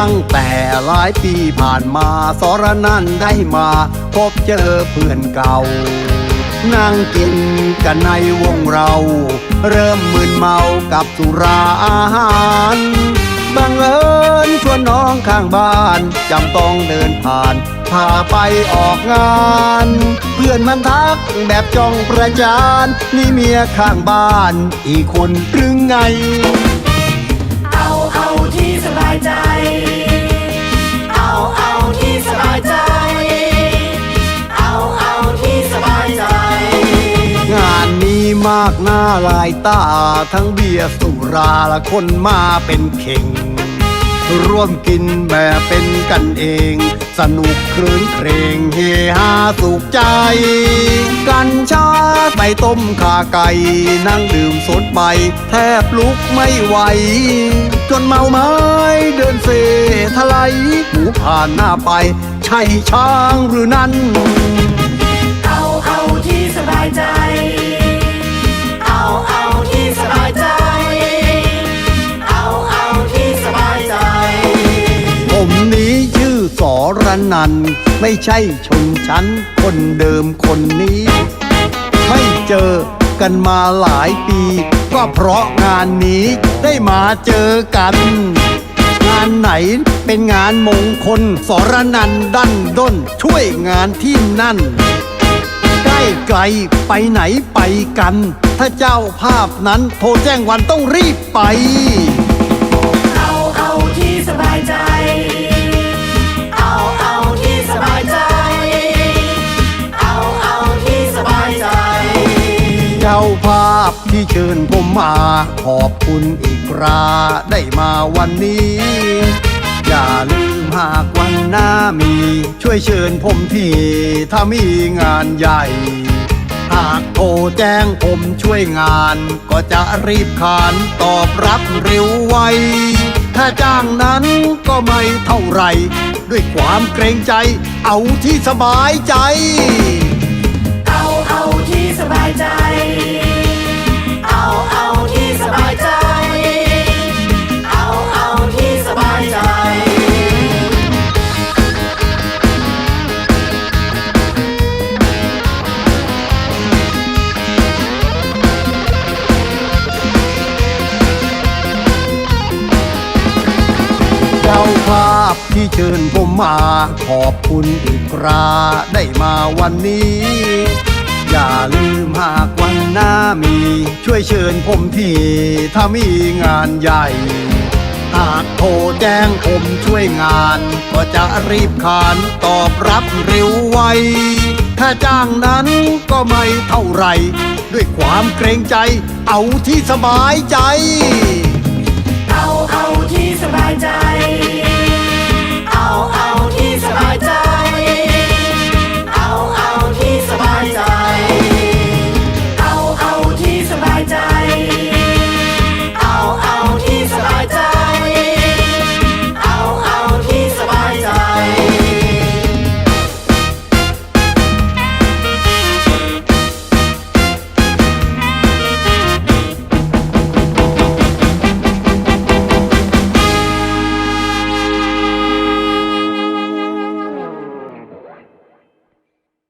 ั้งแต่หลายปีผ่านมาสรนันได้มาพบเจอเพื่อนเก่า นั่งกินกันในวงเรา เริ่มมึนเมากับสุราอาหารบังเอิญชวนน้องข้างบ้านจำต้องเดินผ่านพาไปออกงาน เพื่อนมันทักแบบจ้องประจาน นี่เมียข้างบ้าน อีกคนหรือไง เอาที่สบายใจ เอาเอาที่สบายใจ เอาเอาที่สบายใจ งานนี้มากหน้าหลายตา ทั้งเบียร์สุราและคนมาเป็นเข่ง ร่วมกินแบบเป็นกันเอง สนุกครื้นเครงเฮฮาสุขใจ กันชาไปต้มขาไก่ นั่งดื่มสดใบ แทบลุกไม่ไหว จนเมาไม้เดินเซทลายหูผ่านหน้าไป ใช่ช้างหรือนั้น เอาเอาที่สบายใจ เอาเอาที่สบายใจ เอาเอาที่สบายใจ ผมนี้ชื่อสอรนัน ไม่ใช่ชนชั้น คนเดิมคนนี้ ไม่เจอ กันมาหลายปี ก็เพราะงานนี้ได้มาเจอกัน งานไหนเป็นงานมงคล สรนันดันด้นช่วยงานที่นั่น ใกล้ไกลไปไหนไปกัน ถ้าเจ้าภาพนั้นโทรแจ้งวันต้องรีบไป เชิญผมมา ขอบคุณอีกคราได้มาวันนี้ อย่าลืมหากวันหน้ามี ช่วยเชิญผมทีถ้ามีงานใหญ่ หากโทรแจ้งผมช่วยงาน ก็จะรีบขานตอบรับเร็วไว ถ้าจ้างนั้นก็ไม่เท่าไหร่ ด้วยความเกรงใจเอาที่สบายใจ เอาเอาที่สบายใจ ภาพที่เชิญผมมา ขอบคุณอีกคราได้มาวันนี้ อย่าลืมหากวันหน้ามี ช่วยเชิญผมทีถ้ามีงานใหญ่ หากโทรแจ้งผมช่วยงาน ก็จะรีบขานตอบรับเร็วไวถ้าจ้างนั้นก็ไม่เท่าไหรด้วยความเกรงใจเอาที่สบายใจ เอาเอาที่สบายใจ